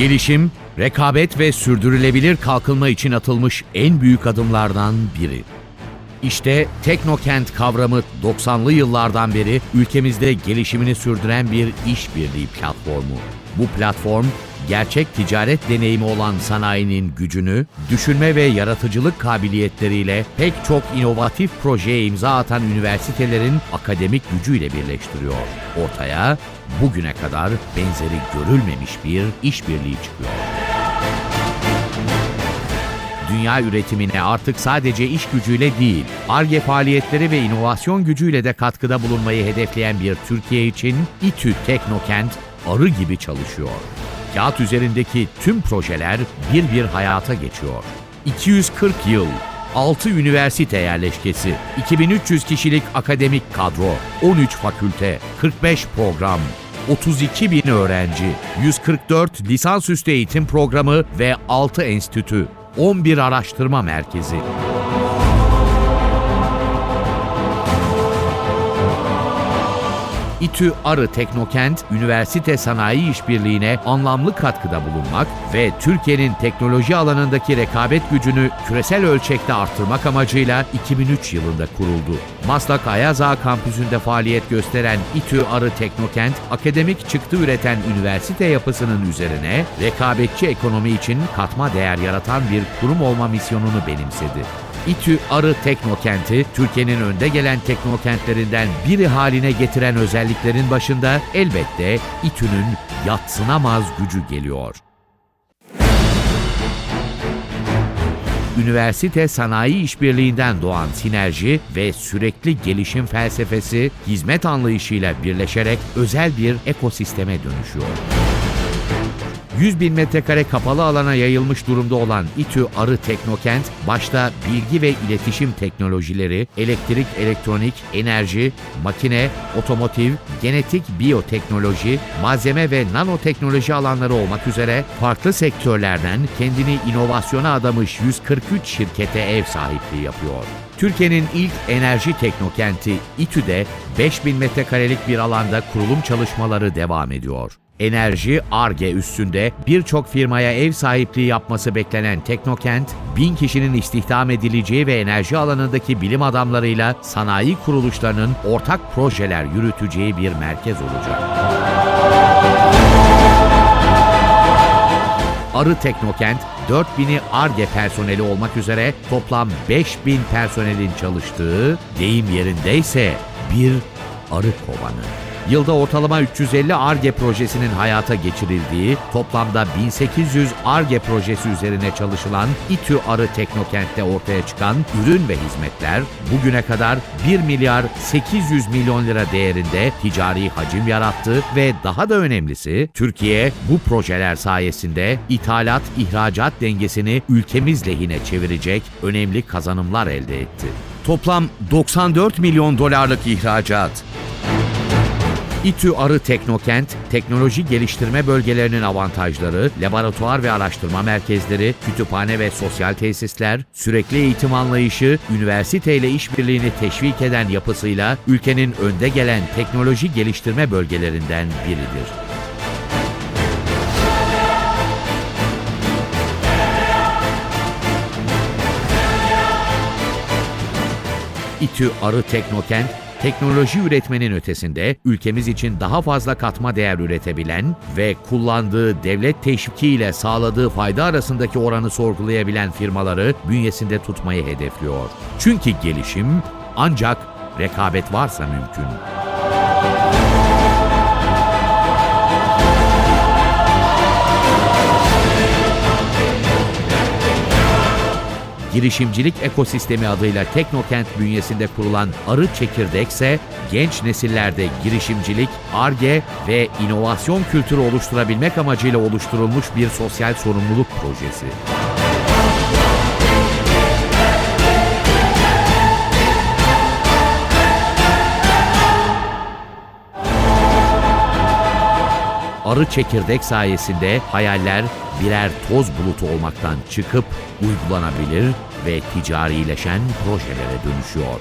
Gelişim, rekabet ve sürdürülebilir kalkınma için atılmış en büyük adımlardan biri. İşte Teknokent kavramı 90'lı yıllardan beri ülkemizde gelişimini sürdüren bir işbirliği platformu. Bu platform, gerçek ticaret deneyimi olan sanayinin gücünü, düşünme ve yaratıcılık kabiliyetleriyle pek çok inovatif projeye imza atan üniversitelerin akademik gücüyle birleştiriyor. Ortaya bugüne kadar benzeri görülmemiş bir işbirliği çıkıyor. Dünya üretimine artık sadece iş gücüyle değil, ARGE faaliyetleri ve inovasyon gücüyle de katkıda bulunmayı hedefleyen bir Türkiye için İTÜ Teknokent arı gibi çalışıyor. Kağıt üzerindeki tüm projeler bir bir hayata geçiyor. 240 yıl, 6 üniversite yerleşkesi, 2300 kişilik akademik kadro, 13 fakülte, 45 program, 32 bin öğrenci, 144 lisansüstü eğitim programı ve 6 enstitü, 11 araştırma merkezi. İTÜ Arı Teknokent, üniversite sanayi işbirliğine anlamlı katkıda bulunmak ve Türkiye'nin teknoloji alanındaki rekabet gücünü küresel ölçekte artırmak amacıyla 2003 yılında kuruldu. Maslak Ayaz Ağa kampüsünde faaliyet gösteren İTÜ Arı Teknokent, akademik çıktı üreten üniversite yapısının üzerine rekabetçi ekonomi için katma değer yaratan bir kurum olma misyonunu benimsedi. İTÜ Arı Teknokent'i Türkiye'nin önde gelen teknokentlerinden biri haline getiren özelliklerin başında elbette İTÜ'nün yatsınamaz gücü geliyor. Üniversite sanayi işbirliğinden doğan sinerji ve sürekli gelişim felsefesi hizmet anlayışıyla birleşerek özel bir ekosisteme dönüşüyor. 100 bin metrekare kapalı alana yayılmış durumda olan İTÜ Arı Teknokent, başta bilgi ve iletişim teknolojileri, elektrik, elektronik, enerji, makine, otomotiv, genetik biyoteknoloji, malzeme ve nanoteknoloji alanları olmak üzere farklı sektörlerden kendini inovasyona adamış 143 şirkete ev sahipliği yapıyor. Türkiye'nin ilk enerji teknokenti İTÜ'de 5000 metrekarelik bir alanda kurulum çalışmaları devam ediyor. Enerji, ARGE üstünde birçok firmaya ev sahipliği yapması beklenen Teknokent, bin kişinin istihdam edileceği ve enerji alanındaki bilim adamlarıyla sanayi kuruluşlarının ortak projeler yürüteceği bir merkez olacak. Arı Teknokent, 4000'i ARGE personeli olmak üzere toplam 5000 personelin çalıştığı, deyim yerindeyse bir arı kovanı. Yılda ortalama 350 ARGE projesinin hayata geçirildiği, toplamda 1800 ARGE projesi üzerine çalışılan İTÜ Arı Teknokent'te ortaya çıkan ürün ve hizmetler bugüne kadar 1 milyar 800 milyon lira değerinde ticari hacim yarattı ve daha da önemlisi Türkiye bu projeler sayesinde ithalat ihracat dengesini ülkemiz lehine çevirecek önemli kazanımlar elde etti. Toplam 94 milyon dolarlık ihracat, İTÜ Arı Teknokent, teknoloji geliştirme bölgelerinin avantajları, laboratuvar ve araştırma merkezleri, kütüphane ve sosyal tesisler, sürekli eğitim anlayışı, üniversiteyle işbirliğini teşvik eden yapısıyla ülkenin önde gelen teknoloji geliştirme bölgelerinden biridir. İTÜ Arı Teknokent, teknoloji üretmenin ötesinde ülkemiz için daha fazla katma değer üretebilen ve kullandığı devlet teşvikiyle sağladığı fayda arasındaki oranı sorgulayabilen firmaları bünyesinde tutmayı hedefliyor. Çünkü gelişim ancak rekabet varsa mümkün. Girişimcilik ekosistemi adıyla Teknokent bünyesinde kurulan Arı Çekirdek ise genç nesillerde girişimcilik, ARGE ve inovasyon kültürü oluşturabilmek amacıyla oluşturulmuş bir sosyal sorumluluk projesi. Arı çekirdek sayesinde hayaller birer toz bulutu olmaktan çıkıp uygulanabilir ve ticarileşen projelere dönüşüyor.